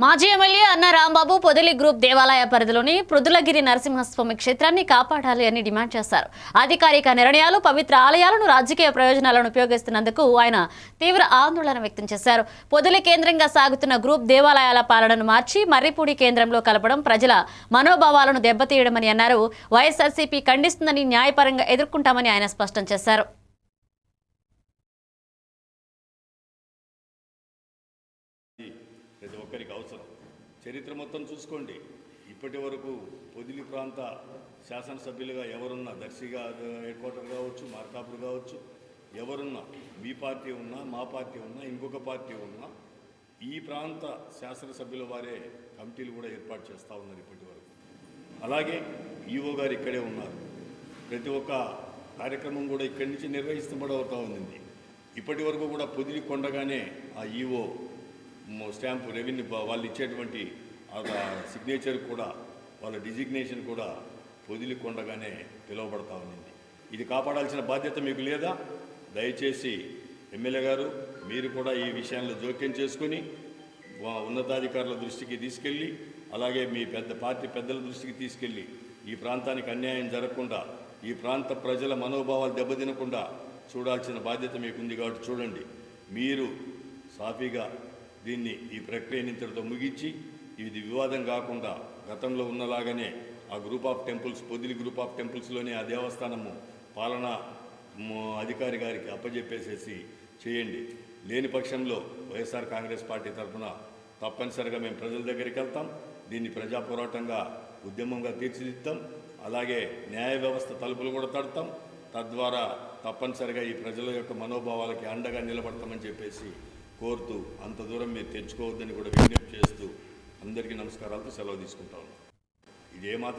మాజీ ఎమ్మెల్యే అన్న రాంబాబు పొదిలి గ్రూప్ దేవాలయ పరిధిలోని పృథులగిరి నరసింహస్వామి క్షేత్రాన్ని కాపాడాలి అని డిమాండ్ చేశారు. అధికారిక నిర్ణయాలు పవిత్ర ఆలయాలను రాజకీయ ప్రయోజనాలను ఉపయోగిస్తున్నందుకు ఆయన తీవ్ర ఆందోళన వ్యక్తం చేశారు. పొదిలి కేంద్రంగా సాగుతున్న గ్రూప్ దేవాలయాల పాలనను మార్చి మర్రిపూడి కేంద్రంలో కలపడం ప్రజల మనోభావాలను దెబ్బతీయడమని అన్నారు. వైఎస్ఆర్సీపీ ఖండిస్తుందని న్యాయపరంగా ఎదుర్కొంటామని ఆయన స్పష్టం చేశారు. ప్రతి ఒక్కరికి అవసరం. చరిత్ర మొత్తం చూసుకోండి. ఇప్పటి వరకు పొదిలి ప్రాంత శాసనసభ్యులుగా ఎవరున్నా దర్శిగా హెడ్ క్వార్టర్ కావచ్చు మార్కాపురు కావచ్చు ఎవరున్నా మీ పార్టీ ఉన్నా మా పార్టీ ఉన్నా ఇంకొక పార్టీ ఉన్నా ఈ ప్రాంత శాసనసభ్యుల వారే కమిటీలు కూడా ఏర్పాటు చేస్తూ ఉన్నారు ఇప్పటి వరకు. అలాగే ఈఓ గారు ఇక్కడే ఉన్నారు. ప్రతి ఒక్క కార్యక్రమం కూడా ఇక్కడి నుంచి నిర్వహిస్తబడవుతూ ఉంది ఇప్పటి వరకు కూడా పొదిలి కొండగానే ఆ ఈఓ స్టాంపు రెవెన్యూ వాళ్ళు ఇచ్చేటువంటి సిగ్నేచర్ కూడా వాళ్ళ డిజిగ్నేషన్ కూడా పొదిలికొండగానే పిలువబడతా ఉంది ఇది కాపాడాల్సిన బాధ్యత మీకు లేదా? దయచేసి ఎమ్మెల్యే గారు మీరు కూడా ఈ విషయంలో జోక్యం చేసుకుని ఉన్నతాధికారుల దృష్టికి తీసుకెళ్ళి అలాగే మీ పెద్ద పార్టీ పెద్దల దృష్టికి తీసుకెళ్ళి ఈ ప్రాంతానికి అన్యాయం జరగకుండా ఈ ప్రాంత ప్రజల మనోభావాలు దెబ్బతినకుండా చూడాల్సిన బాధ్యత మీకుంది కాబట్టి చూడండి. మీరు సాఫీగా దీన్ని ఈ ప్రక్రియని ఇంతటితో ముగించి ఇది వివాదం కాకుండా గతంలో ఉన్నలాగానే ఆ group of temples Podili group of టెంపుల్స్లోనే ఆ దేవస్థానము పాలన అధికారి గారికి అప్పజెప్పేసేసి చేయండి. లేని పక్షంలో వైఎస్ఆర్ కాంగ్రెస్ పార్టీ తరఫున తప్పనిసరిగా మేము ప్రజల దగ్గరికి వెళ్తాం. దీన్ని ప్రజా పోరాటంగా ఉద్యమంగా తీర్చిదిద్దాం. అలాగే న్యాయ వ్యవస్థ తలుపులు కూడా తడతాం. తద్వారా తప్పనిసరిగా ఈ ప్రజల యొక్క మనోభావాలకి అండగా నిలబడతామని చెప్పేసి కోరుతూ అంత దూరం మీరు తెచ్చుకోవద్దని కూడా విజ్ఞప్తి చేస్తూ అందరికీ నమస్కారాలతో సెలవు తీసుకుంటా ఇది ఇదేమాత్రం